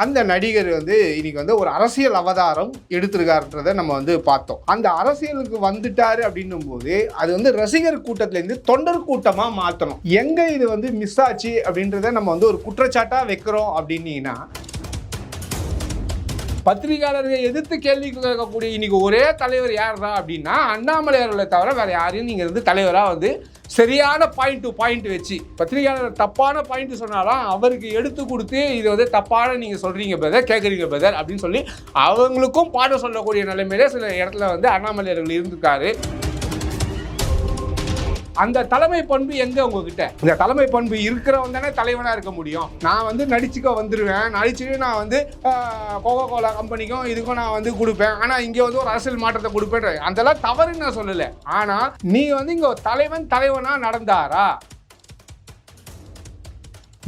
அந்த நடிகர் வந்து இன்னைக்கு வந்து ஒரு அரசியல் அவதாரம் எடுத்திருக்காருன்றதை நம்ம வந்து பார்த்தோம். அந்த அரசியலுக்கு வந்துட்டாரு அப்படின்னும் போது அது வந்து ரசிகர் கூட்டத்திலேருந்து தொண்டர் கூட்டமா மாற்றணும் எங்க இது வந்து மிஸ் ஆச்சு அப்படின்றத நம்ம வந்து ஒரு குற்றச்சாட்டா வைக்கிறோம் அப்படின்னீங்கன்னா பத்திரிகையாளர்களை எதிர்த்து கேள்வி கேட்கக்கூடிய இன்னைக்கு ஒரே தலைவர் யாருடா அப்படின்னா அண்ணாமலையர்களை தவிர வேற யாரையும் நீங்க வந்து தலைவராக வந்து சரியான பாயிண்ட் டு பாயிண்ட் வச்சு. பத்திரிகையாளர் தப்பான பாயிண்ட் சொன்னாலும் அவருக்கு எடுத்து கொடுத்து இது வந்து தப்பான நீங்கள் சொல்கிறீங்க பிரதர் கேட்குறீங்க பிரதர் அப்படின்னு சொல்லி அவங்களுக்கும் பாடம் சொல்லக்கூடிய நிலைமையில சில இடத்துல வந்து அண்ணாமலை அவர்கள் இருந்திருக்காரு. அந்த தலைமை பண்பு எங்க உங்ககிட்ட? இந்த தலைமை பண்பு இருக்கிறவன் தானே தலைவனா இருக்க முடியும். நான் வந்து நடிச்சுக்க வந்துருவேன். நடிச்சுட்டு நான் வந்து கோகோ கோலா கம்பெனிக்கும் இதுக்கும் நான் வந்து கொடுப்பேன். ஆனா இங்க வந்து ஒரு அரசியல் மாற்றத்தை கொடுப்பேன். அதெல்லாம் தவறுன்னு நான் சொல்லல. ஆனா நீ வந்து இங்க தலைவன் தலைவனா நடந்தாரா?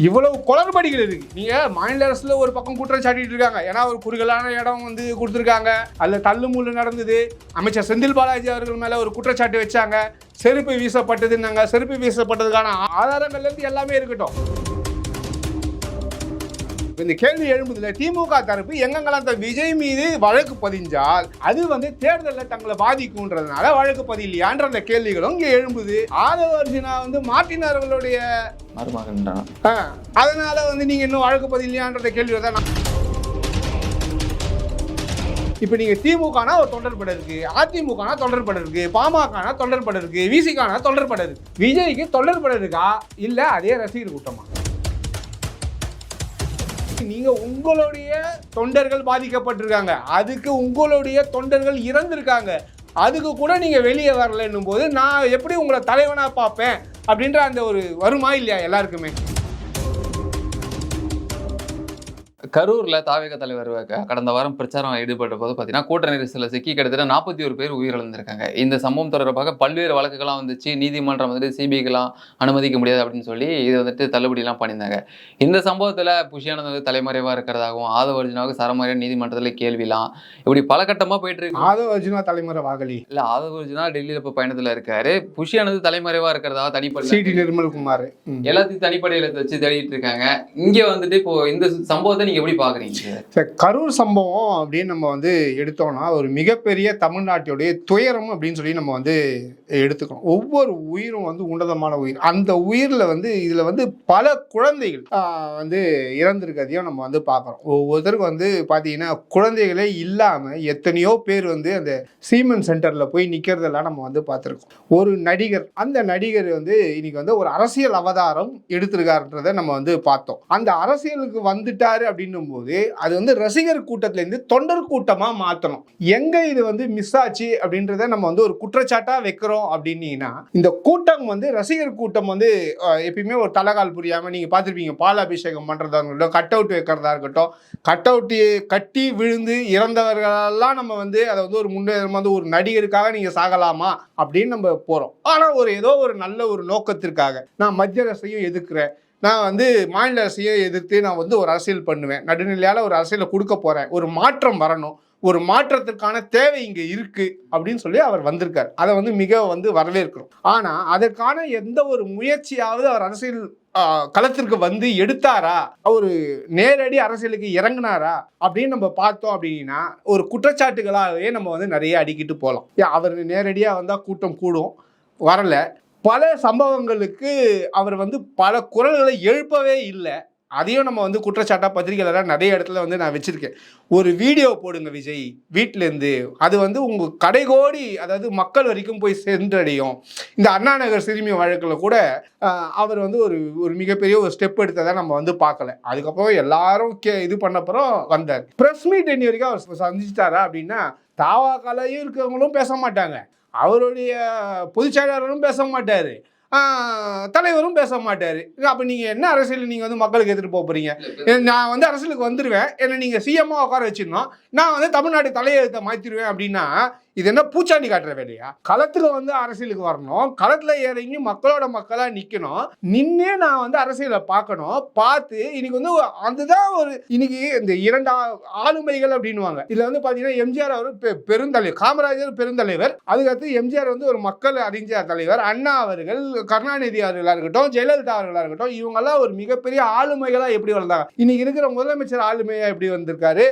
இவ்வளவு குளறுபடிகள் இருக்கு. நீங்க மாநில அரசுல ஒரு பக்கம் குற்றம் சாட்டிட்டு இருக்காங்க. ஏன்னா ஒரு குறுகலான இடம் வந்து கொடுத்துருக்காங்க. அதுல தள்ளுமுள்ளு நடந்தது. அமைச்சர் செந்தில் பாலாஜி அவர்கள் மேல ஒரு குற்றச்சாட்டு வச்சாங்க. செருப்பு வீசப்பட்டதுன்னாங்க. செருப்பு வீசப்பட்டதுக்கான ஆதாரங்கள்ல இருந்து எல்லாமே இருக்கட்டும். இந்த கேள்வி எழும்புதுல திமுக தரப்பு எங்கெங்கெல்லாம் விஜய் மீது வழக்கு பதிஞ்சால் அது வந்து தேர்தலில் தங்களை பாதிக்கும்ன்றதுனால வழக்கு பதியலையான்ற அந்த கேள்விகளும் இங்கே எழும்புது. ஆதவ அர்ஜுனா வந்து மார்ட்டின் அவர்களுடைய மருமகன் அதனால வந்து நீங்க இன்னும் வழக்கு பதிலையான்ற கேள்வி தான் இப்போ நீங்க திமுகனா ஒரு தொண்டர்பட இருக்கு அதிமுகனா தொண்டர்பட இருக்கு பாமகனா தொண்டர்பட இருக்கு விசிகானா தொண்டர்பட இருக்கு. விஜய்க்கு தொண்டர்பட இருக்கா? இல்ல அதே ரசிகர் கூட்டமா? நீங்க உங்களுடைய தொண்டர்கள் பாதிக்கப்பட்டிருக்காங்க. அதுக்கு உங்களுடைய தொண்டர்கள் இறந்திருக்காங்க. அதுக்கு கூட நீங்க வெளியே வரலன்னும் போது நான் எப்படி உங்களை தலைவனா பார்ப்பேன் அப்படின்ற அந்த ஒரு வருமா இல்லையா எல்லாருக்குமே? கரூர்ல தாவேக தலைவர் கடந்த வாரம் பிரச்சாரம் ஈடுபட்ட போது பார்த்தீங்கன்னா கூட்ட நெரிசலில் சிக்கி கிட்டத்தட்ட நாற்பத்தி ஒரு பேர் உயிரிழந்திருக்காங்க. இந்த சம்பவம் தொடர்பாக பல்வேறு வழக்குகள்லாம் வந்துச்சு. நீதிமன்றம் வந்துட்டு சிபிஐக்கெல்லாம் அனுமதிக்க முடியாது அப்படின்னு சொல்லி இதை வந்துட்டு தள்ளுபடிலாம் பண்ணியிருந்தாங்க. இந்த சம்பவத்தில் புஷியானந்த் வந்து தலைமறைவாக இருக்கிறதாகவும் ஆதவ அர்ஜுனாவுக்கு சரமாரியா நீதிமன்றத்தில் கேள்விலாம். இப்படி பல கட்டமாக போயிட்டு இருக்கு. ஆதவ அர்ஜுனா தலைமுறை வாகலி இல்ல ஆதவ அர்ஜுனா டெல்லியில இப்போ பயணத்தில் இருக்காரு. புஷியானது தலைமறைவாக இருக்கிறதா தனிப்படை சிடி நிர்மல்குமார். எல்லாத்தையும் தனிப்படையில வச்சு தேடிட்டு இருக்காங்க. இங்க வந்துட்டு இப்போ இந்த சம்பவத்தை நீங்க எப்படி பாக்குறீங்க? கரூர் சம்பவம் அப்படின்னு நம்ம வந்து எடுத்தோம்னா ஒரு மிகப்பெரிய தமிழ்நாட்டுடைய துயரம் அப்படின்னு சொல்லி நம்ம வந்து எடுத்துக்கணும் ஒவ்வொரு உயிரும் வந்து உன்னதமான உயிர். அந்த உயிரில் வந்து இதில் வந்து பல குழந்தைகள் வந்து இறந்திருக்கிறதையும் நம்ம வந்து பார்க்குறோம். ஒவ்வொருத்தருக்கும் வந்து பார்த்தீங்கன்னா குழந்தைகளே இல்லாமல் எத்தனையோ பேர் வந்து அந்த சீமன் சென்டரில் போய் நிற்கிறதெல்லாம் நம்ம வந்து பார்த்துருக்கோம். ஒரு நடிகர் அந்த நடிகர் வந்து இன்னைக்கு வந்து ஒரு அரசியல் அவதாரம் எடுத்திருக்காருன்றதை நம்ம வந்து பார்த்தோம். அந்த அரசியலுக்கு வந்துட்டாரு அப்படின்னும் போது அது வந்து ரசிகர் கூட்டத்திலேருந்து தொண்டர் கூட்டமாக மாற்றணும் எங்கே இது வந்து மிஸ் ஆச்சு அப்படின்றத நம்ம வந்து ஒரு குற்றச்சாட்டாக வைக்கிறோம் அப்படின்னீங்கன்னா இந்த கூட்டம் வந்து ரசிகர் கூட்டம் வந்து எப்பயுமே ஒரு தலைகால் புரியாமல் நீங்கள் பார்த்துருப்பீங்க. பால் அபிஷேகம் பண்றதா இருக்கட்டும் கட் அவுட் வைக்கிறதா இருக்கட்டும் கட் அவுட்டு கட்டி விழுந்து இறந்தவர்களெல்லாம் நம்ம வந்து அதை வந்து ஒரு முன்னேற்றம் வந்து ஒரு நடிகருக்காக நீங்கள் சாகலாமா அப்படின்னு நம்ம போகிறோம் ஆனால் ஒரு ஏதோ ஒரு நல்ல ஒரு நோக்கத்திற்காக நான் மத்திய அரசையும் எதிர்க்கிறேன். நான் வந்து மாநில அரசையும் எதிர்த்து நான் வந்து ஒரு அரசியல் பண்ணுவேன். நடுநிலையால் ஒரு அரசியலை கொடுக்க போகிறேன் ஒரு மாற்றம் வரணும். ஒரு மாற்றத்திற்கான தேவை இங்கே இருக்கு அப்படின்னு சொல்லி அவர் வந்திருக்கார். அதை வந்து மிக வந்து வரவேற்கிறோம். ஆனால் அதற்கான எந்த ஒரு முயற்சியாவது அவர் அரசியல் களத்திற்கு வந்து எடுத்தாரா? ஒரு நேரடி அரசியலுக்கு இறங்குனாரா? அப்படின்னு நம்ம பார்த்தோம் அப்படின்னா ஒரு குற்றச்சாட்டுகளாகவே நம்ம வந்து நிறைய அடிக்கிட்டு போகலாம். ஏன் அவர் நேரடியாக வந்தால் கூட்டம் கூடும். வரல. பல சம்பவங்களுக்கு அவர் வந்து பல குரல்களை எழுப்பவே இல்லை. அதையும் நம்ம வந்து குற்றச்சாட்டாக பத்திரிகையிலலாம் நிறைய இடத்துல வந்து நான் வச்சுருக்கேன். ஒரு வீடியோ போடுங்க விஜய் வீட்டிலேருந்து அது வந்து உங்கள் கடைகோடி அதாவது மக்கள் வரைக்கும் போய் சென்றடையும். இந்த அண்ணா நகர் சிறுமி வழக்கில் கூட அவர் வந்து ஒரு ஒரு மிகப்பெரிய ஒரு ஸ்டெப் எடுத்ததை நம்ம வந்து பார்க்கல. அதுக்கப்புறம் எல்லாரும் கே இது பண்ணப்புறம் வந்தார். ப்ரெஸ் மீட் இன்னி வரைக்கும் அவர் சந்திச்சிட்டாரா அப்படின்னா தாவாக்காலையும் இருக்கிறவங்களும் பேச மாட்டாங்க. அவருடைய பொதுச் செயலாளரும் பேச மாட்டார். தலைவரும் பேச மாட்டார். அப்போ நீங்கள் என்ன அரசியல் நீங்கள் வந்து மக்களுக்கு எடுத்துகிட்டு போக போகிறீங்க நான் வந்து அரசியலுக்கு வந்துடுவேன் என்னை நீங்கள் சிஎம்மாக உட்கார வச்சிருந்தோம் நான் வந்து தமிழ்நாடு தலையெழுத்தை மாற்றிடுவேன் அப்படின்னா இது என்ன பூச்சாண்டி காட்டுற வேலையா? களத்துல வந்து அரசியலுக்கு வரணும். களத்துல இறங்கி மக்களோட மக்களா நிக்கணும். நின்னே நான் வந்து அரசியலை பார்க்கணும். பார்த்து இன்னைக்கு வந்து அதுதான் ஒரு இன்னைக்கு இந்த இரண்டு ஆளுமைகள் அப்படின்னுவாங்க. இதுல வந்து பாத்தீங்கன்னா எம்ஜிஆர் அவர் பெ- பெருந்தலைவர் காமராஜர் பெருந்தலைவர். அதுக்கடுத்து எம்ஜிஆர் வந்து ஒரு மக்கள் அறிஞர் தலைவர் அண்ணா அவர்கள் கருணாநிதி அவர்களா இருக்கட்டும் ஜெயலலிதா அவர்களா இருக்கட்டும் இவங்கெல்லாம் ஒரு மிகப்பெரிய ஆளுமைகளா எப்படி வந்தாங்க இன்னைக்கு இருக்கிற முதலமைச்சர் ஆளுமையா எப்படி வந்திருக்காரு?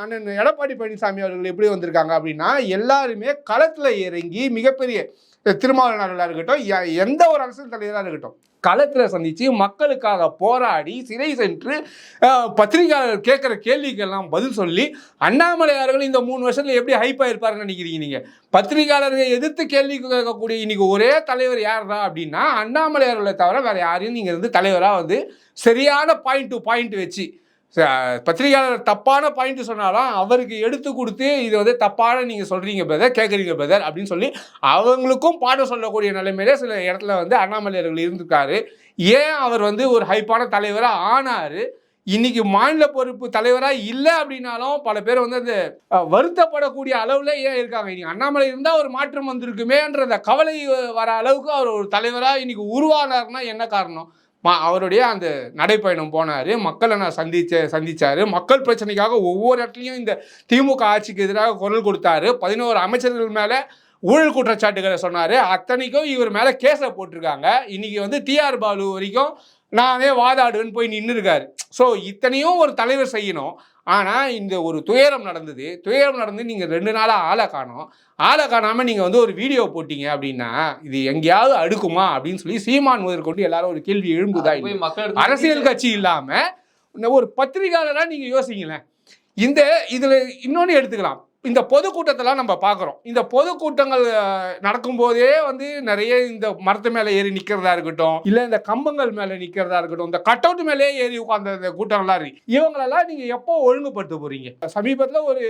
அண்ணன் எடப்பாடி பழனிசாமி அவர்கள் எப்படி வந்திருக்காங்க அப்படின்னா எல்லா எல்லாருமே களத்தில் இறங்கி மிகப்பெரிய திருமாவளவனார்களாக இருக்கட்டும் எ- எந்த ஒரு அரசியல் தலைவராக இருக்கட்டும் களத்தில் சந்தித்து மக்களுக்காக போராடி சிறை சென்று அஹ், பத்திரிகையாளர் கேட்குற கேள்விக்கெல்லாம் பதில் சொல்லி அண்ணாமலை அவர்கள் இந்த மூணு வருஷத்தில் எப்படி ஹைப்பாக இருப்பாருன்னு நினைக்கிறீங்க நீங்கள் பத்திரிகையாளர்களை எதிர்த்து கேள்வி கேட்கக்கூடிய இன்றைக்கி ஒரே தலைவர் யார் தான் அப்படின்னா அண்ணாமலை அவர்களை தவிர வேறு யாரையும் நீங்கள் வந்து தலைவராக வந்து சரியான பாயிண்ட் டு பாயிண்ட் வச்சு பத்திரிகையாளர் தப்பான பாயிண்ட் சொன்னாலும் அவருக்கு எடுத்து கொடுத்து இது வந்து தப்பான நீங்கள் சொல்கிறீங்க பிரதர் கேட்குறீங்க பிரதர் அப்படின்னு சொல்லி அவங்களுக்கும் பாடம் சொல்லக்கூடிய நிலைமையில சில இடத்துல வந்து அண்ணாமலையர்கள் இருந்திருக்காரு. ஏன் அவர் வந்து ஒரு ஹைப்பான தலைவராக ஆனார்? இன்னைக்கு மாநில பொறுப்பு தலைவராக இல்லை அப்படின்னாலும் பல பேர் வந்து அந்த வருத்தப்படக்கூடிய அளவில் ஏன் இருக்காங்க? இன்னைக்கு அண்ணாமலை இருந்தால் ஒரு மாற்றம் வந்திருக்குமேன்ற அந்த கவலை வர அளவுக்கு அவர் ஒரு தலைவராக இன்னைக்கு உருவானார்னா என்ன காரணம்? அவருடைய அந்த நடைப்பயணம் போனார். மக்களை நான் சந்திச்ச சந்தித்தார் மக்கள் பிரச்சனைக்காக ஒவ்வொரு இடத்துலையும் இந்த திமுக ஆட்சிக்கு எதிராக குரல் கொடுத்தாரு. பதினோரு அமைச்சர்கள் மேலே ஊழல் குற்றச்சாட்டுகளை சொன்னார். அத்தனைக்கும் இவர் மேலே கேஸை போட்டிருக்காங்க. இன்றைக்கி வந்து டிஆர் பாலு வரைக்கும் நானே வாதாடுன்னு போய் நின்று இருக்காரு ஸோ இத்தனையும் ஒரு தலைவர் செய்யணும். ஆனால் இந்த ஒரு துயரம் நடந்தது. துயரம் நடந்து நீங்கள் ரெண்டு நாளாக ஆளை காணோம். ஆளை காணாமல் நீங்கள் வந்து ஒரு வீடியோ போட்டீங்க அப்படின்னா இது எங்கேயாவது அடுக்குமா அப்படின்னு சொல்லி சீமான் முதற்கொண்டு எல்லாரும் ஒரு கேள்வி எழும்புதா அரசியல் கட்சி இல்லாம இந்த ஒரு பத்திரிகையாளரா நீங்க யோசிங்களேன். இந்த இதுல இன்னொன்னு எடுத்துக்கலாம். இந்த பொதுக்கூட்டத்தெல்லாம் நம்ம பார்க்குறோம். இந்த பொதுக்கூட்டங்கள் நடக்கும்போதே வந்து நிறைய இந்த மரத்து மேலே ஏறி நிற்கிறதா இருக்கட்டும் இல்லை இந்த கம்பங்கள் மேலே நிற்கிறதா இருக்கட்டும் இந்த கட் அவுட் மேலே ஏறி உட்காந்த இந்த கூட்டங்கள்லாம் இருக்கு. இவங்களெல்லாம் நீங்கள் எப்போ ஒழுங்குபடுத்த போகிறீங்க சமீபத்தில் ஒரு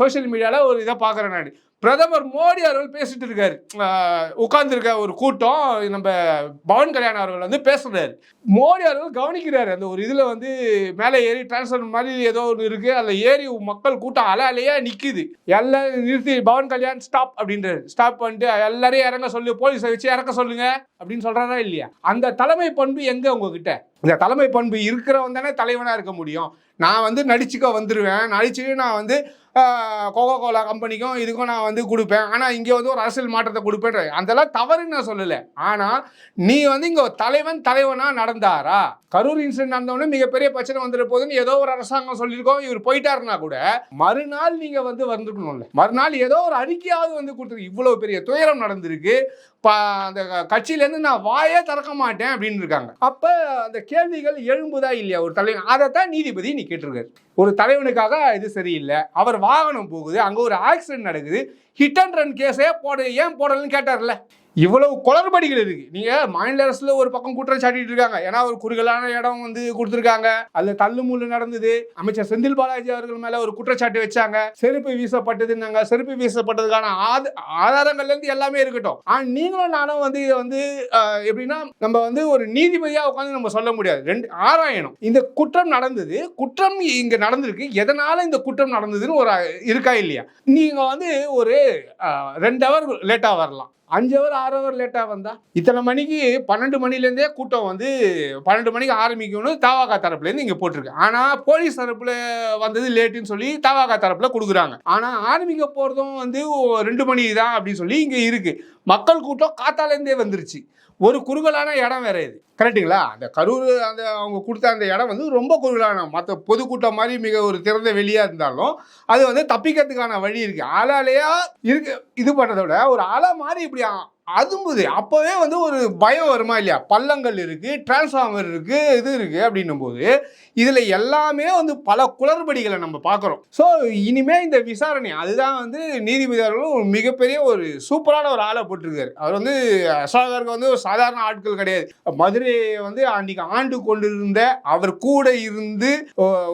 சோஷியல் மீடியாவில் ஒரு இதை பார்க்குறேன் நான். பிரதமர் மோடி அவர்கள் பேசிட்டு இருக்காரு. உட்கார்ந்துருக்க ஒரு கூட்டம் நம்ம பவன் கல்யாண் அவர்கள் வந்து பேசுறாரு. மோடி அவர்கள் கவனிக்கிறாரு அந்த ஒரு இதில் வந்து மேலே ஏறி டிரான்ஸ்ஃபர் மாதிரி ஏதோ ஒன்று இருக்கு அதில் ஏறி மக்கள் கூட்டம் அல அலையாக நிற்குது எல்லாம் நிறுத்தி பவன் கல்யாண் ஸ்டாப் அப்படின்றாரு. ஸ்டாப் பண்ணிட்டு எல்லாரையும் இறங்க சொல்லு போலீஸை வச்சு இறக்க சொல்லுங்க அப்படின்னு சொல்றாரா இல்லையா? அந்த தலைமை பண்பு எங்க உங்ககிட்ட? இந்த தலைமை பண்பு இருக்கிறவன் தானே தலைவனாக இருக்க முடியும். நான் வந்து நடிச்சுக்க வந்துடுவேன் நடிச்சு நான் வந்து கோகோ கோலா கம்பெனிக்கும் இதுக்கும் நான் வந்து கொடுப்பேன். ஆனால் இங்கே வந்து ஒரு அரசியல் மாற்றத்தை கொடுப்பேன் அதெல்லாம் தவறுன்னு நான் சொல்லலை. ஆனால் நீ வந்து இங்கே தலைவன் தலைவனாக நடந்தாரா? கரூர் இன்சிடென்ட் நடந்தவொடனே மிகப்பெரிய பிரச்சனை வந்துட போதுன்னு ஏதோ ஒரு அரசாங்கம் சொல்லியிருக்கோம். இவர் போயிட்டாருன்னா கூட மறுநாள் நீங்கள் வந்து வந்துருக்கணும்ல. மறுநாள் ஏதோ ஒரு அறிக்கையாவது வந்து கொடுத்துருக்கு இவ்வளோ பெரிய துயரம் நடந்திருக்கு. அந்த கட்சியிலேருந்து நான் வாயே திறக்க மாட்டேன் அப்படின்னு இருக்காங்க அப்போ அந்த கேள்விகள் எழும்புதா இல்லையா? ஒரு தலைவன். அதைத்தான் நீதிபதி நீ கேட்டிருக்காரு. ஒரு தலைவனுக்காக இது சரியில்லை. அவர் வாகனம் போகுது. அங்கே ஒரு ஆக்சிடென்ட் நடக்குது. ஹிட் அண்ட் ரன் கேஸே போட ஏன் போடலன்னு கேட்டார்ல? இவ்வளவு குளறுபடிகள் இருக்கு. நீங்க மாநில அரசுல ஒரு பக்கம் குற்றம் சாட்டிட்டு இருக்காங்க. ஏன்னா ஒரு குறுகலான இடம் வந்து கொடுத்துருக்காங்க. அதுல தள்ளுமுள்ளு நடந்தது. அமைச்சர் செந்தில் பாலாஜி அவர்கள் மேல ஒரு குற்றச்சாட்டு வச்சாங்க. செருப்பு வீசப்பட்டதுன்னாங்க. செருப்பு வீசப்பட்டதுக்கான ஆத- ஆதாரங்கள்ல இருந்து எல்லாமே இருக்கட்டும். ஆனா நீங்களும் நானும் வந்து இதை வந்து எப்படின்னா நம்ம வந்து ஒரு நீதிபதியா உட்காந்து நம்ம சொல்ல முடியாது. ரெண்டு ஆராயணும். இந்த குற்றம் நடந்தது. குற்றம் இங்க நடந்திருக்கு. எதனால இந்த குற்றம் நடந்ததுன்னு ஒரு இருக்கா இல்லையா? நீங்க வந்து ஒரு ரெண்டு ஹவர் லேட்டா வரலாம். அஞ்சு ஹவர் ஆறு ஹவர் லேட்டாக வந்தா இத்தனை மணிக்கு பன்னெண்டு மணிலேருந்தே கூட்டம் வந்து பன்னெண்டு மணிக்கு ஆரம்பிக்கணும்னு தாவாக்கா தரப்புலேருந்து இங்கே போட்டிருக்கு. ஆனால் போலீஸ் தரப்பில் வந்தது லேட்டுன்னு சொல்லி தாவாக்கா தரப்பில் கொடுக்குறாங்க. ஆனால் ஆரம்பிக்க போகிறதும் வந்து ரெண்டு மணி தான் அப்படின்னு சொல்லி இங்கே இருக்குது மக்கள் கூட்டம் காத்தாலேருந்தே வந்துருச்சு. ஒரு குறுகலான இடம் வேற இது. கரெக்ட்டுங்களா? அந்த கரூர் அந்த அவங்க கொடுத்த அந்த இடம் வந்து ரொம்ப குறுகலான மற்ற பொதுக்கூட்டம் மாதிரி மிக ஒரு திறந்த வெளியாக இருந்தாலும் அது வந்து தப்பிக்கிறதுக்கான வழி இருக்குது ஆளாலேயா இருக்கு இது பண்ணுறத விட ஒரு அலை மாதிரி இப்படி அதும்புது அப்போவே வந்து ஒரு பயம் வருமா இல்லையா? பள்ளங்கள் இருக்குது டிரான்ஸ்ஃபார்மர் இருக்குது இது இருக்குது அப்படின்னும் போது எல்லாமே வந்து பல குளறுபடிகளை நம்ம பார்க்குறோம். ஸோ இனிமே இந்த விசாரணை அதுதான் வந்து நீதிபதி ஒரு மிகப்பெரிய ஒரு சூப்பரான ஒரு ஆளை போட்டிருக்காரு. அவர் வந்து அசோகருக்கு வந்து ஒரு சாதாரண ஆட்கள் கிடையாது. மதுரையை வந்து அன்றைக்கி ஆண்டு கொண்டிருந்த அவர் கூட இருந்து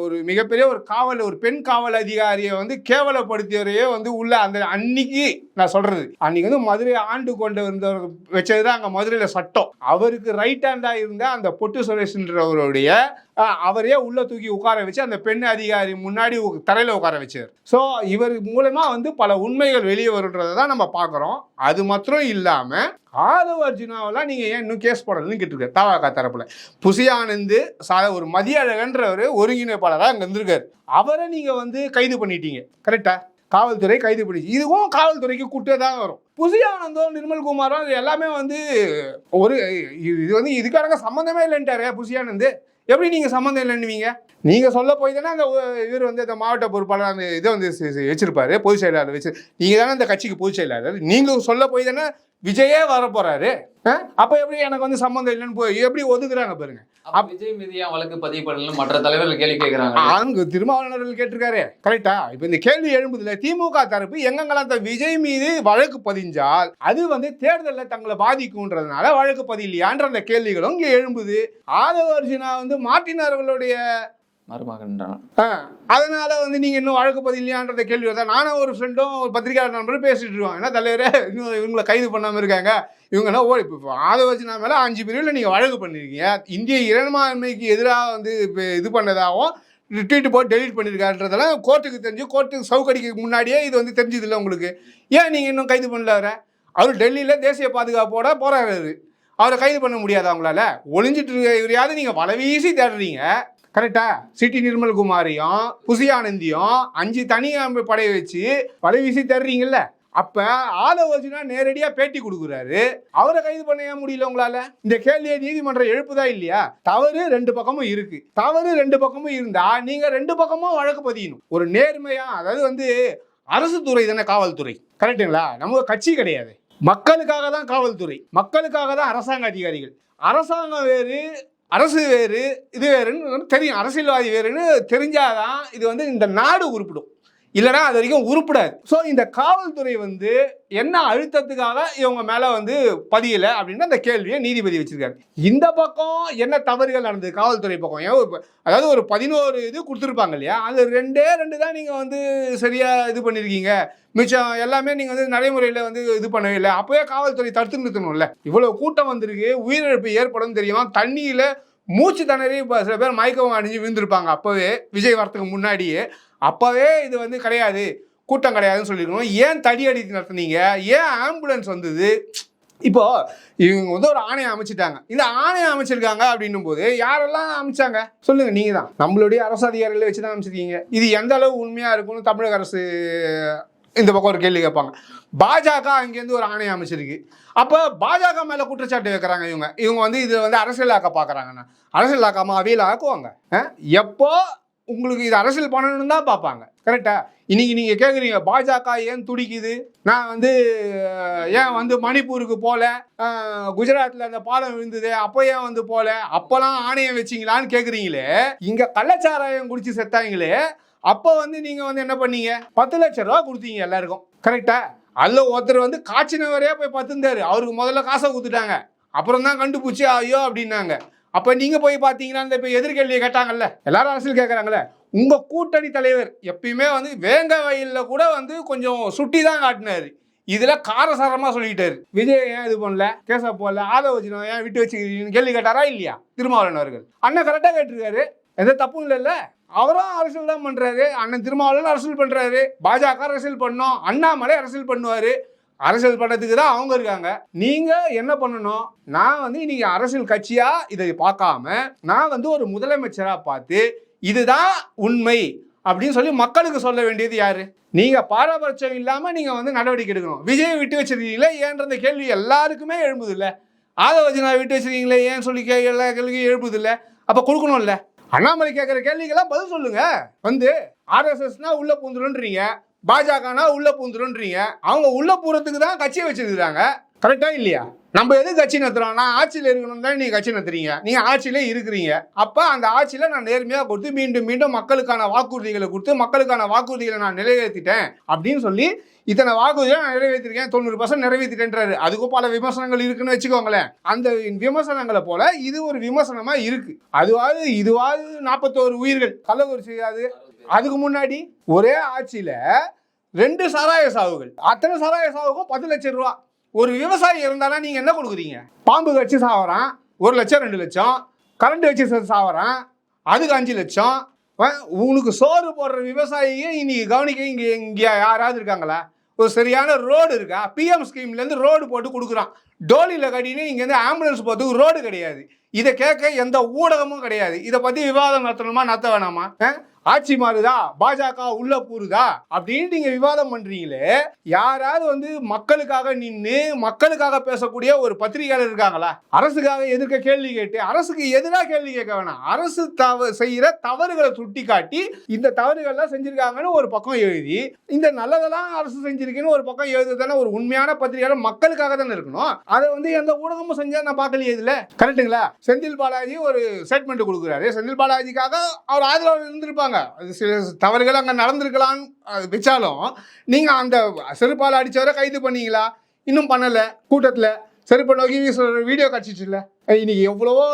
ஒரு மிகப்பெரிய ஒரு காவல் ஒரு பெண் காவல் அதிகாரியை வந்து கேவலப்படுத்தியவரையே வந்து உள்ள அந்த அன்னைக்கு நான் சொல்கிறது அன்னைக்கு வந்து மதுரையை ஆண்டு கொண்ட இருந்தவர் வச்சது தான் அங்கே மதுரையில் சட்டம். அவருக்கு ரைட் ஹேண்டாக இருந்த அந்த பொட்டு சுரேஷ்ன்றவருடைய அஹ், அவரே உள்ள தூக்கி உட்கார வச்சு அந்த பெண் அதிகாரி முன்னாடி தரையில் உட்கார வச்சார். ஸோ இவர் மூலமா வந்து பல உண்மைகள் வெளியே வருன்றதை தான் நம்ம பார்க்குறோம். அது மாத்திரம் இல்லாமல் ஆதவ அர்ஜுனாவெல்லாம் நீங்கள் ஏன் இன்னும் கேஸ் போடலன்னு கேட்டிருக்காரு தாவாக்கா தரப்பில். புசியானந்து சா ஒரு மதிய அழகன்றவர் ஒருங்கிணைப்பாளராக அங்கே இருந்திருக்காரு. அவரை நீங்கள் வந்து கைது பண்ணிட்டீங்க கரெக்டா காவல்துறை கைது பிடிச்சு. இதுவும் காவல்துறைக்கு கூட்டே தான் வரும். புசியானந்தோ நிர்மல்குமாரோ இது எல்லாமே வந்து ஒரு இது இது வந்து இதுக்காரங்க சம்மந்தமே இல்லைன்ட்டாரு புசியானந்து. எப்படி நீங்கள் சம்மந்தம் இல்லைன்னுவீங்க? நீங்கள் சொல்ல போய் தானே அந்த இவர் வந்து அந்த மாவட்ட பொறுப்பாளர் அந்த இதை வந்து சி- வச்சிருப்பாரு பொதுச் செயலாளர் வச்சு. நீங்கள் தானே அந்த கட்சிக்கு பொதுச் செயலாளர். நீங்கள் சொல்ல போய் தானே விஜயே வர போறாரு அப்போ எப்படி எனக்கு வந்து சம்மந்தம் இல்லைன்னு போய் எப்படி ஒதுக்குறாங்க பாருங்க. விஜய் மீது ஏன் வழக்கு பதிவு பண்ணல மற்ற தலைவர்கள் கேள்வி கேட்கிறாங்க அங்கு திருமாவளவர்கள் கேட்டிருக்காரு. கரெக்டா? இப்போ இந்த கேள்வி எழும்புதுல திமுக தரப்பு எங்கெங்கெல்லாம் அந்த விஜய் மீது வழக்கு பதிஞ்சால் அது வந்து தேர்தலில் தங்களை பாதிக்கும்ன்றதுனால வழக்கு பதியலையான்ற அந்த கேள்விகளும் இங்கே எழும்புது. ஆதவ அர்ஜுனா வந்து மார்ட்டினர்களுடைய மருமகன்றான் அதனால வந்து நீங்க இன்னும் வழக்கு பதிலையான்றத கேள்வி வருதா நானும் ஒரு ஃப்ரெண்டும் ஒரு பத்திரிகையாளர் நண்பரும் பேசிட்டு இருக்கோம். என்ன தலைவரே இன்னும் இவங்களை கைது பண்ணாம இருக்காங்க. இவங்கெல்லாம் ஓடி இப்போ ஆதவர்ஜினா மேல அஞ்சு பிரிவில் நீங்க வழக்கு பண்ணிருக்கீங்க. இந்திய இறைமாண்மைக்கு எதிராக வந்து இது பண்ணதாகவும் ட்வீட்டு போட்டு டெலிட் பண்ணியிருக்காருன்றதெல்லாம் கோர்ட்டுக்கு தெரிஞ்சு கோர்ட்டுக்கு சவுக்கடிக்கு முன்னாடியே இது வந்து தெரிஞ்சது இல்லை உங்களுக்கு. ஏன் நீங்கள் இன்னும் கைது பண்ணல அவரை? அவர் டெல்லியில் தேசிய பாதுகாப்போட போராடுறாரு அவரை கைது பண்ண முடியாது அவங்களால ஒளிஞ்சிட்டு இருக்க இவரையாவது நீங்கள் வலவீசி தேடுறீங்க. கரெக்டா? சிட்டி நிர்மல்குமாரையும் புசியானந்தியும் அஞ்சு தனி அமைப்பு படையை வச்சு வலை வீசி தர்றீங்கல்ல? அப்ப ஆலோசனா நேரடியா பேட்டி கொடுக்குறாரு. அவரை கைது பண்ண முடியல உங்களால? இந்த கேள்வியை நீதிமன்றம் எழுப்புதா இல்லையா? தவறு ரெண்டு பக்கமும் இருக்கு. தவறு ரெண்டு பக்கமும் இருந்தா நீங்க ரெண்டு பக்கமும் வழக்கு பதியணும். ஒரு நேர்மையா அதாவது வந்து அரசு துறை தானே காவல்துறை. கரெக்டுங்களா நம்ம கட்சி கிடையாது. மக்களுக்காக தான் காவல்துறை. மக்களுக்காக தான் அரசாங்க அதிகாரிகள். அரசாங்கம் வேறு அரசு வேறு இது வேறுன்னு தெரியும். அரசியல்வாதி வேறுன்னு தெரிஞ்சாதான் இது வந்து இந்த நாடு உருப்பிடும். இல்லைன்னா அது வரைக்கும் உருப்பிடாது. ஸோ இந்த காவல்துறை வந்து என்ன அழுத்தத்துக்காக இவங்க மேலே வந்து பதியலை அப்படின்னு அந்த கேள்வியை நீதிபதி வச்சிருக்காரு. இந்த பக்கம் என்ன தவறுகள் நடந்தது? காவல்துறை பக்கம். ஏன் அதாவது ஒரு பதினோரு இது கொடுத்துருப்பாங்க இல்லையா? அது ரெண்டே ரெண்டு தான் நீங்கள் வந்து சரியாக இது பண்ணியிருக்கீங்க மிச்சம் எல்லாமே நீங்கள் வந்து நடைமுறையில் வந்து இது பண்ணவே இல்லை. அப்போயே காவல்துறை தடுத்து நிறுத்தணும்ல. இவ்வளோ கூட்டம் வந்திருக்கு. உயிரிழப்பு ஏற்படும் தெரியும்? தண்ணியில் மூச்சு திணறி இப்போ சில பேர் மயக்கம் அடைஞ்சு விழுந்திருப்பாங்க. அப்போவே விஜய் வரத்துக்கு முன்னாடியே. அப்போவே இது வந்து கிடையாது. கூட்டம் கிடையாதுன்னு சொல்லியிருக்கணும் ஏன் தடி அடித்து நடத்துனீங்க? ஏன் ஆம்புலன்ஸ் வந்தது? இப்போ இவங்க வந்து ஒரு ஆணையம் அமைச்சிட்டாங்க. இந்த ஆணையம் அமைச்சிருக்காங்க அப்படின்னும் போது யாரெல்லாம் அமைச்சாங்க? சொல்லுங்க நீங்க தான் நம்மளுடைய அரசு அதிகாரிகளை வச்சு தான் அமைச்சிருக்கீங்க. இது எந்த அளவு உண்மையா இருக்கும்னு தமிழக அரசு இந்த பக்கம் ஒரு கேள்வி கேட்பாங்க. பாஜக அங்கேருந்து ஒரு ஆணையம் அமைச்சிருக்கு. அப்போ பாஜக மேலே குற்றச்சாட்டு வைக்கிறாங்க இவங்க. இவங்க வந்து இதை வந்து அரசியலாக்க பார்க்குறாங்கண்ணா. அரசியலாக்காமல் அவையில் ஆக்குவாங்க. எப்போ உங்களுக்கு இது அரசியல் பண்ணணும்னு தான் பார்ப்பாங்க. கரெக்டா இன்னைக்கு நீங்க கேக்குறீங்க பாஜக ஏன் துடிக்குது? நான் வந்து ஏன் வந்து மணிப்பூருக்கு போல குஜராத்தில் குஜராத்ல அந்த பாலம் விழுந்தது அப்போ ஏன் வந்து போல? அப்பெல்லாம் ஆணையம் வச்சீங்களான்னு கேக்குறீங்களே இங்க கள்ளச்சாராயம் குடிச்சு செத்தாங்களே அப்போ வந்து நீங்க வந்து என்ன பண்ணீங்க? பத்து லட்ச ரூபா கொடுத்தீங்க எல்லாருக்கும். கரெக்டா அல்ல ஒருத்தர் வந்து காய்ச்சினவரே போய் பத்துந்தாரு. அவருக்கு முதல்ல காசை கொடுத்துட்டாங்க. அப்புறம் தான் கண்டுபிடிச்சி ஐயோ அப்படின்னாங்க. அப்போ நீங்கள் போய் பார்த்தீங்கன்னா இந்த இப்போ எதிர்கேள்வியை கேட்டாங்கல்ல எல்லாரும் அரசியல் கேட்குறாங்கல்ல உங்கள் கூட்டணி தலைவர் எப்பயுமே வந்து வேங்க வயலில் கூட வந்து கொஞ்சம் சுட்டி தான் காட்டினார். இதில் காரசாரமாக சொல்லிட்டாரு. விஜய் ஏன் இது பண்ணல? கேச போடல ஆதவ வச்சுனா ஏன் விட்டு வச்சுக்கிறீங்கன்னு கேள்வி கேட்டாரா இல்லையா? திருமாவளவன் அவர்கள். அண்ணன் கரெக்டாக கேட்டிருக்காரு. எந்த தப்பும் இல்லைல்ல. அவரும் அரசியல் தான் பண்ணுறாரு அண்ணன் திருமாவளவன் அரசியல் பண்ணுறாரு பாஜக அரசியல் பண்ணோம். அண்ணாமலை அரசியல் பண்ணுவார். அரசியல் படத்துக்கு தான் அவங்க இருக்காங்க. நீங்க என்ன பண்ணணும்? நான் வந்து இன்னைக்கு அரசியல் கட்சியா இதை பார்க்காம நான் வந்து ஒரு முதலமைச்சரா பார்த்து இதுதான் உண்மை அப்படின்னு சொல்லி மக்களுக்கு சொல்ல வேண்டியது யாரு? நீங்க பாரபட்சம் இல்லாம நீங்க வந்து நடவடிக்கை எடுக்கணும். விஜய் விட்டு வச்சிருக்கீங்களே ஏன்ற கேள்வி எல்லாருக்குமே எழும்புது இல்ல ஆதவஜனா விட்டு வச்சிருக்கீங்களே ஏன் சொல்லி கே எல்லா கேள்வியும் எழுப்புது இல்ல அப்ப கொடுக்கணும்ல. அண்ணாமலை கேட்குற கேள்விக்கெல்லாம் பதில் சொல்லுங்க. வந்து ஆர்எஸ்எஸ்னா உள்ள பூந்துருன்றீங்க பாஜகனா உள்ள பூந்துருன்றீங்க. அவங்க உள்ள போகிறதுக்கு தான் கட்சியை வச்சிருக்கிறாங்க. கரெக்டா இல்லையா? நம்ம எது கட்சி நடத்துறோம் நான் ஆட்சியில் இருக்கணும் தான் நீங்க கட்சி நடத்துறீங்க. நீங்கள் ஆட்சியிலே இருக்கிறீங்க. அப்போ அந்த ஆட்சியில் நான் நேர்மையாக கொடுத்து மீண்டும் மீண்டும் மக்களுக்கான வாக்குறுதிகளை கொடுத்து மக்களுக்கான வாக்குறுதிகளை நான் நிறைவேற்றிட்டேன் அப்படின்னு சொல்லி இத்தனை வாக்குறுதியை நான் நிறைவேற்றிருக்கேன். தொண்ணூறு பர்சன்ட் நிறைவேற்றிட்டேன்றாரு. அதுக்கும் பல விமர்சனங்கள் இருக்குன்னு வச்சுக்கோங்களேன். அந்த விமர்சனங்களை போல இது ஒரு விமர்சனமாக இருக்குது அதுவாது இதுவாது நாற்பத்தோரு உயிர்கள். கள்ளக்குறிச்சி அது அதுக்கு முன்னாடி ஒரே ஆட்சியில் ரெண்டு சாராய சாவுகள். அத்தனை சாராய சாவுக்கும் பத்து லட்சம் ரூபா. ஒரு விவசாயி இருந்தாலும் நீங்கள் என்ன கொடுக்குறீங்க? பாம்பு வச்சு சாவறான் ஒரு லட்சம் ரெண்டு லட்சம். கரண்ட் வச்சு சாவறான் அதுக்கு அஞ்சு லட்சம். அஹ் உங்களுக்கு சோறு போடுற விவசாயியும் இன்னைக்கு கவனிக்க இங்கே இங்கே யாராவது இருக்காங்களா? ஒரு சரியான ரோடு இருக்கா? பிஎம் ஸ்கீம்லேருந்து ரோடு போட்டு கொடுக்குறான். டோலியில் கட்டின்னு இங்கேருந்து ஆம்புலன்ஸ் போகிறதுக்கு ரோடு கிடையாது. இதை கேட்க எந்த ஊடகமும் கிடையாது. இதை பற்றி விவாதம் நடத்தணுமா நடத்த வேணாமா? ஆட்சி மாறுதா? பாஜக உள்ள கூறுதா அப்படின்னு நீங்க விவாதம் பண்றீங்களே யாராவது வந்து மக்களுக்காக நின்று மக்களுக்காக பேசக்கூடிய ஒரு பத்திரிகையாளர் இருக்காங்களா? அரசுக்காக எதிர்க்க கேள்வி கேட்டு அரசுக்கு எதிராக கேள்வி கேட்க வேணாம். அரசு தவ செய்யற தவறுகளை சுட்டி காட்டி இந்த தவறுகள்லாம் செஞ்சிருக்காங்கன்னு ஒரு பக்கம் எழுதி இந்த நல்லதெல்லாம் அரசு செஞ்சிருக்குன்னு ஒரு பக்கம் எழுதுதானே ஒரு உண்மையான பத்திரிகையாளர் மக்களுக்காக தானே இருக்கணும். அதை வந்து எந்த ஊடகமும் செஞ்சா நான் பார்க்கலையே இதுல. கரெக்ட்டுங்களா செந்தில் பாலாஜி ஒரு ஸ்டேட்மெண்ட் கொடுக்குறாரு. செந்தில் பாலாஜிக்காக அவர் ஆதரவு இருந்திருப்பாங்க. சில தவறுகள் அங்கே நடந்திருக்கலாம் அது வச்சாலும் நீங்க அந்த செருப்பால் அடிச்சவரை கைது பண்ணீங்களா? இன்னும் பண்ணல கூட்டத்தில் செருப்பை நோக்கி வீசுற வீடியோ காட்சிச்சுல இன்னைக்கு எவ்வளவோ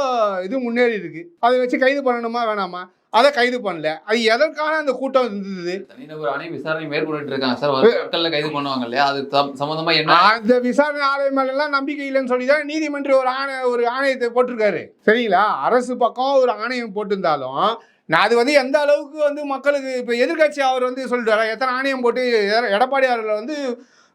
இது முன்னேறி இருக்கு. அதை வச்சு கைது பண்ணணுமா வேணாமா? அதை கைது பண்ணல. அது எதற்கான அந்த கூட்டம் இருந்தது? தனிநபர் ஆணையம் விசாரணை மேற்கொண்டுட்டு இருக்காங்க சார். ஒரு கைது பண்ணுவாங்க இல்லையா? அது சம்- சம்பந்தமா என்ன? அந்த விசாரணை ஆணையம் மேலாம் நம்பிக்கை இல்லைன்னு சொல்லி தான் நீதிமன்றம் ஒரு ஆணை ஒரு ஆணையத்தை போட்டிருக்காரு. சரிங்களா? அரசு பக்கம் ஒரு ஆணையம் போட்டிருந்தாலும் நான் அது வந்து எந்த அளவுக்கு வந்து மக்களுக்கு இப்போ எதிர்க்கட்சி அவர் வந்து சொல்லிட்டாரு எத்தனை ஆணையம் போட்டு எடப்பாடி அவர்கள் வந்து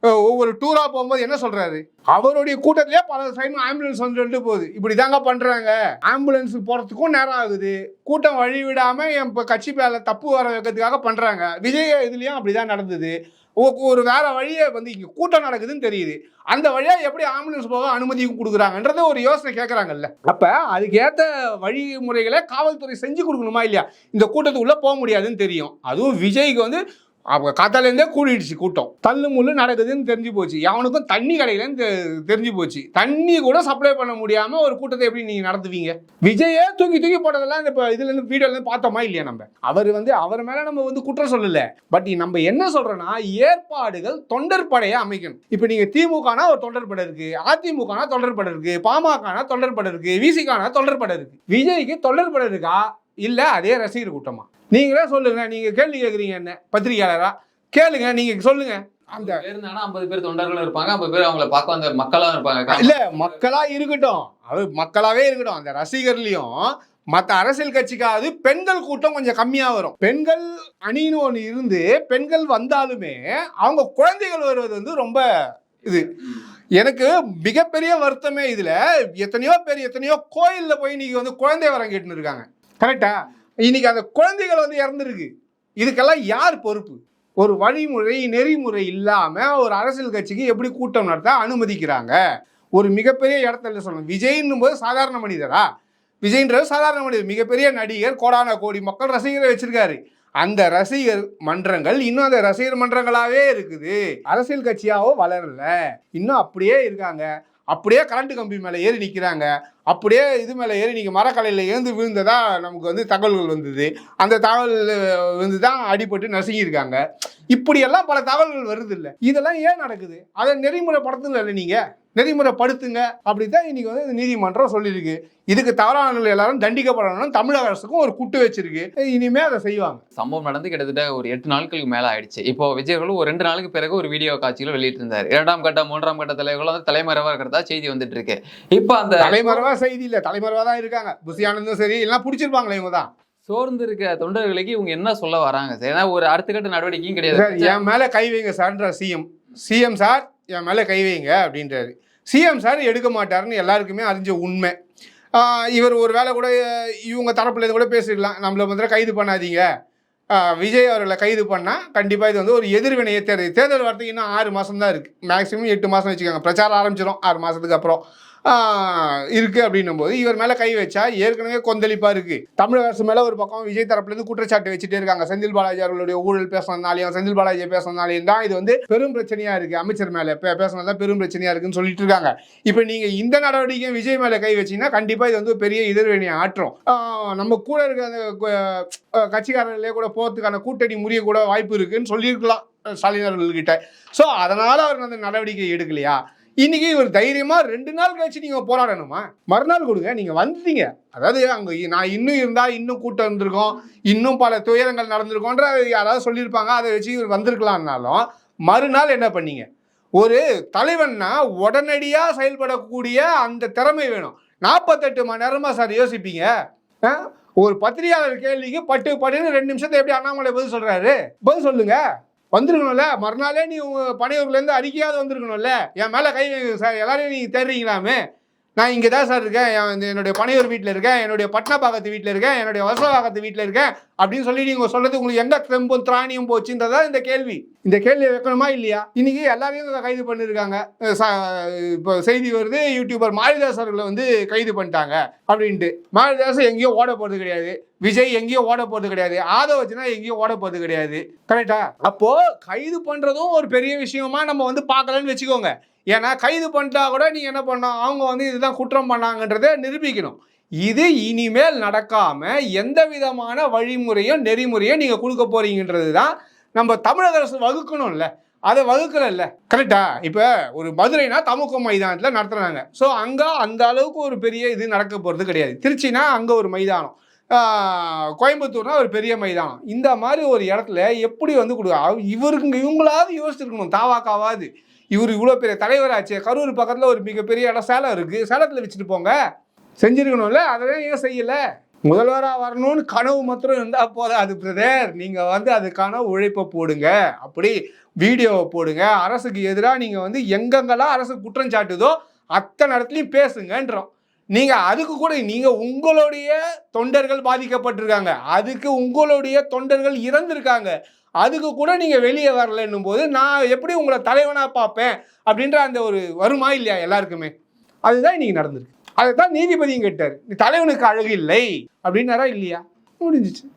ஒவ்வொரு டூராக போகும்போது என்ன சொல்கிறாரு அவருடைய கூட்டத்திலே பல டைம் ஆம்புலன்ஸ் வந்துட்டு போகுது. இப்படி தாங்க பண்ணுறாங்க ஆம்புலன்ஸ் போகிறதுக்கும் நேரம் ஆகுது. கூட்டம் வழி விடாமல் என் இப்போ கட்சி பேரில் தப்பு வர வைக்கிறதுக்காக பண்ணுறாங்க விஜய் அப்படி அப்படிதான் நடந்தது. ஒரு வேற வழியை வந்து இங்கே கூட்டம் நடக்குதுன்னு தெரியுது. அந்த வழியாக எப்படி ஆம்புலன்ஸ் போக அனுமதியும் கொடுக்குறாங்கன்றத ஒரு யோசனை கேட்குறாங்கல்ல அப்போ அதுக்கேற்ற வழிமுறைகளை காவல்துறை செஞ்சு கொடுக்கணுமா இல்லையா? இந்த கூட்டத்துக்குள்ளே போக முடியாதுன்னு தெரியும். அதுவும் விஜய்க்கு வந்து அவங்க காத்தாலேருந்தே கூடிடுச்சு கூட்டம். தள்ளு முள்ளு நடக்குதுன்னு தெரிஞ்சு போச்சு. அவனுக்கும் தண்ணி கிடைக்கலன்னு தெ- தெரிஞ்சு போச்சு. தண்ணி கூட சப்ளை பண்ண முடியாமல் ஒரு கூட்டத்தை எப்படி நீங்கள் நடத்துவீங்க? விஜயே தூக்கி தூக்கி போட்டதெல்லாம் இந்த இப்போ இதுலேருந்து வீடியோலேருந்து பார்த்தோமா இல்லையா நம்ம? அவர் வந்து அவர் மேலே நம்ம வந்து குற்றம் சொல்லலை. பட் நம்ம என்ன சொல்கிறோன்னா ஏற்பாடுகள் தொண்டர் படையை அமைக்கணும். இப்போ நீங்கள் திமுகனா ஒரு தொண்டர் படை அதிமுகனா தொண்டர் படை இருக்கு. பாமகனா தொண்டர் படை விசிகானா தொண்டர் படை இருக்குது விஜய்க்கு தொண்டர் படை இருக்கா? இல்லை அதே ரசிகர் கூட்டமா? நீங்களே சொல்லுங்க நீங்க கேள்வி கேக்குறீங்க என்ன? பத்திரிகையாளரா? கேளுங்க நீங்க சொல்லுங்க. அந்த ஐம்பது பேர் தொண்டர்களும் இருப்பாங்க ஐம்பது பேர் அவங்கள பார்க்க வந்த மக்களா இருப்பாங்க இல்ல மக்களா இருக்கட்டும். அது மக்களாவே இருக்கட்டும். அந்த ரசிகர்லயும் மற்ற அரசியல் கட்சிக்காவது பெண்கள் கூட்டம் கொஞ்சம் கம்மியா வரும். பெண்கள் அணின்னு ஒன்று இருந்து பெண்கள் வந்தாலுமே அவங்க குழந்தைகள் வருவது வந்து ரொம்ப இது. எனக்கு மிகப்பெரிய வருத்தமே இதுல. எத்தனையோ பேர் எத்தனையோ கோயில்ல போய் இன்னைக்கு வந்து குழந்தை வரம் கேட்டுன்னு இருக்காங்க. கரெக்டா இன்னைக்கு அந்த குழந்தைகள் வந்து இறந்துருக்கு. இதுக்கெல்லாம் யார் பொறுப்பு? ஒரு வழிமுறை நெறிமுறை இல்லாமல் ஒரு அரசியல் கட்சிக்கு எப்படி கூட்டம் நடத்த அனுமதிக்கிறாங்க? ஒரு மிகப்பெரிய இடத்துல சொல்லணும் விஜய்ன்னும் போது சாதாரண மனிதரா? விஜய்ன்றது சாதாரண மனிதர். மிகப்பெரிய நடிகர் கோடான கோடி மக்கள் ரசிகரை வச்சிருக்காரு. அந்த ரசிகர் மன்றங்கள் இன்னும் அந்த ரசிகர் மன்றங்களாகவே இருக்குது. அரசியல் கட்சியாவோ வளரல. இன்னும் அப்படியே இருக்காங்க. அப்படியே கரண்ட் கம்பி மேலே ஏறி நிற்கிறாங்க அப்படியே இது மேலே ஏறி நீங்கள் மரக்கலையில் ஏந்து விழுந்ததா நமக்கு வந்து தகவல்கள் வந்தது. அந்த தகவல் வந்து தான் அடிபட்டு நசுங்கியிருக்காங்க. இப்படியெல்லாம் பல தகவல்கள் வருது இல்லை. இதெல்லாம் ஏன் நடக்குது? அதை நெறிமுறைப்படுத்துங்க இல்லை நீங்கள் நெறிமுறைப்படுத்துங்க. அப்படி தான் இன்னைக்கு வந்து நீதிமன்றம் சொல்லியிருக்கு. இதுக்கு தவறானவர்கள் எல்லாரும் தண்டிக்கப்படணும்னு தமிழக அரசுக்கும் ஒரு குட்டு வச்சிருக்கு. இனிமே அதை செய்வாங்க. சம்பவம் நடந்து கிட்டத்தட்ட ஒரு எட்டு நாட்களுக்கு மேல ஆயிடுச்சு. இப்போ விஜய் அவர்கள் ஒரு ரெண்டு நாளுக்கு பிறகு ஒரு வீடியோ காட்சிகளை வெளியிட்டிருந்தார். இரண்டாம் கட்ட மூன்றாம் கட்ட தலைவர்கள் வந்து தலைமறைவா இருக்கிறதா செய்தி வந்துட்டு இருக்கு. இப்போ அந்த தலைமறைவா செய்தி இல்லை. தலைமறைவா தான் இருக்காங்க. புசி ஆனந்தும் சரி எல்லாம் பிடிச்சிருப்பாங்களே இவங்க தான். சோர்ந்து இருக்க தொண்டர்களுக்கு இவங்க என்ன சொல்ல வராங்க சார்? ஏன்னா ஒரு அடுத்த கட்ட நடவடிக்கையும் கிடையாது. என் மேலே கை வைங்க சார்ன்ற சிஎம். சிஎம் சார் என் மேலே கை வைங்க அப்படின்றாரு. சிஎம் சார் எடுக்க மாட்டாருன்னு எல்லாருக்குமே அறிஞ்ச உண்மை. இவர் ஒரு வேளை கூட இவங்க தரப்புலேருந்து கூட பேசிடலாம். நம்மளை வந்து கைது பண்ணாதீங்க. விஜய் அவர்களை கைது பண்ணால் கண்டிப்பாக இது வந்து ஒரு எதிர்வினையை தேர்தல் தேர்தல் வரதுக்கு இன்னும் ஆறு மாதம் தான் இருக்குது மேக்ஸிமம் எட்டு மாதம் வச்சுக்கோங்க. பிரச்சாரம் ஆரம்பிச்சிடும் ஆறு மாதத்துக்கு அப்புறம். இருக்குது அப்படின்னும் போது இவர் மேலே கை வச்சா ஏற்கனவே கொந்தளிப்பாக இருக்குது தமிழக அரசு மேலே ஒரு பக்கம் விஜய் தரப்புலேருந்து குற்றச்சாட்டு வச்சுட்டே இருக்காங்க. செந்தில் பாலாஜி அவர்களுடைய ஊழல் பேசினதுனாலையும் செந்தில் பாலாஜி பேசினதுனாலையும் தான் இது வந்து பெரும் பிரச்சனையாக இருக்குது அமைச்சர் மேலே பே- பேசுனதுதான் பெரும் பிரச்சனையாக இருக்குன்னு சொல்லிட்டு இருக்காங்க. இப்போ நீங்கள் இந்த நடவடிக்கையும் விஜய் மேலே கை வச்சீங்கன்னா கண்டிப்பாக இது வந்து பெரிய எதிர்வினையை ஆற்றும். நம்ம கூட இருக்க அந்த கட்சிக்காரர்களே கூட போகிறதுக்கான கூட்டணி முறிய கூட வாய்ப்பு இருக்குன்னு சொல்லியிருக்கலாம் ஸ்டாலின் அவர்கள்கிட்ட. ஸோ அதனால் அவர் அந்த நடவடிக்கை எடுக்கலையா? இன்னைக்கு ஒரு தைரியமா ரெண்டு நாள் கழிச்சு நீங்க போராடணுமா? மறுநாள் கொடுங்க நீங்க வந்துட்டீங்க. அதாவது அங்க நான் இன்னும் இருந்தா இன்னும் கூட்டம் இருந்திருக்கும் இன்னும் பல துயரங்கள் நடந்திருக்கோன்ற யாராவது சொல்லியிருப்பாங்க அதை வச்சு இவர் வந்திருக்கலாம்னாலும் மறுநாள் என்ன பண்ணீங்க? ஒரு தலைவன்னா உடனடியா செயல்படக்கூடிய அந்த திறமை வேணும். நாற்பத்தெட்டு மணி நேரமா சார் யோசிப்பீங்க. ஆ? ஒரு பத்திரிகையாளர் கேள்விக்கு பட்டு பட்டுன்னு ரெண்டு நிமிஷத்தை எப்படி அண்ணாமலை பதில் சொல்றாரு? பதில் சொல்லுங்க. வந்திருக்கணும்ல. மறுநாளே நீ உங்க பனையூர்லேருந்து அறிக்கையாவது வந்திருக்கணும்ல. என் மேலே கை வைங்க சார். எல்லாரையும் நீங்கள் தேடுறீங்களாமே. நான் இங்கே தான் சார் இருக்கேன். என்னுடைய பனையூர் வீட்டில் இருக்கேன். என்னுடைய பட்னப்பாக்கத்து வீட்டில் இருக்கேன். என்னுடைய வசவாகத்து வீட்டில் இருக்கேன். அப்படின்னு சொல்லி நீங்கள் சொல்றது உங்களுக்கு எங்க தெம்பும் திராணியும் போச்சுன்றதா இந்த கேள்வி. இந்த கேள்வி வைக்கணுமா இல்லையா? இன்னைக்கு எல்லாரையும் கைது பண்ணியிருக்காங்க இப்போ செய்தி வருது யூடியூபர் மாரிதாஸ் அவர்களை வந்து கைது பண்ணிட்டாங்க அப்படின்ட்டு. மாரிதாஸ் எங்கேயோ ஓட போகிறது கிடையாது. விஜய் எங்கேயோ ஓட போகிறது கிடையாது. ஆதவச்சுனா எங்கேயோ ஓட போகிறது கிடையாது. கரெக்டா அப்போ கைது பண்றதும் ஒரு பெரிய விஷயமா நம்ம வந்து பார்க்கலன்னு வச்சுக்கோங்க. ஏன்னா கைது பண்ணிட்டா கூட நீங்கள் என்ன பண்ணோம் அவங்க வந்து இதுதான் குற்றம் பண்ணாங்கன்றதை நிரூபிக்கணும். இது இனிமேல் நடக்காம எந்த விதமான வழிமுறையும் நெறிமுறையும் நீங்க கொடுக்க போறீங்கன்றது தான் நம்ம தமிழக அரசு வகுக்கணும்ல. அதை வகுக்கலல்ல. கரெக்டா இப்போ ஒரு மதுரைனா தமுக மைதானத்தில் நடத்துகிறாங்க ஸோ அங்கே அந்த அளவுக்கு ஒரு பெரிய இது நடக்க போகிறது கிடையாது. திருச்சினா அங்கே ஒரு மைதானம். கோயம்புத்தூர்னா ஒரு பெரிய மைதானம். இந்த மாதிரி ஒரு இடத்துல எப்படி வந்து கொடு இவருங்க இவருக்கு இவங்களாவது யோசிச்சிருக்கணும். தாவாக்காவாது. இவர் இவ்வளோ பெரிய தலைவராச்சு. கரூர் பக்கத்தில் ஒரு மிகப்பெரிய இடம் சேலம் இருக்குது சேலத்தில் வச்சுட்டு போங்க. செஞ்சிருக்கணும்ல? அதெல்லாம் ஏன் செய்யலை? முதல்வராக வரணும்னு கனவு மாத்திரம் இருந்தால் போதும் அது பிரதர். நீங்கள் வந்து அதுக்கான உழைப்பை போடுங்க. அப்படி வீடியோவை போடுங்க. அரசுக்கு எதிராக நீங்கள் வந்து எங்கெங்கெல்லாம் அரசு குற்றம் சாட்டுதோ அத்தனை இடத்துலையும் பேசுங்கன்றோம். நீங்கள் அதுக்கு கூட நீங்கள் உங்களுடைய தொண்டர்கள் பாதிக்கப்பட்டிருக்காங்க. அதுக்கு உங்களுடைய தொண்டர்கள் இறந்திருக்காங்க. அதுக்கு கூட நீங்கள் வெளியே வரலன்னும் போது நான் எப்படி உங்களை தலைவனாக பார்ப்பேன்? அப்படின்ற அந்த ஒரு வருமா இல்லையா எல்லாருக்குமே? அதுதான் இன்னைக்கு நடந்திருக்கு. அதை தான் நீதிபதியும் கேட்டார். தலைவனுக்கு அழகு இல்லை. அப்படின்னாரா இல்லையா? முடிஞ்சிச்சு.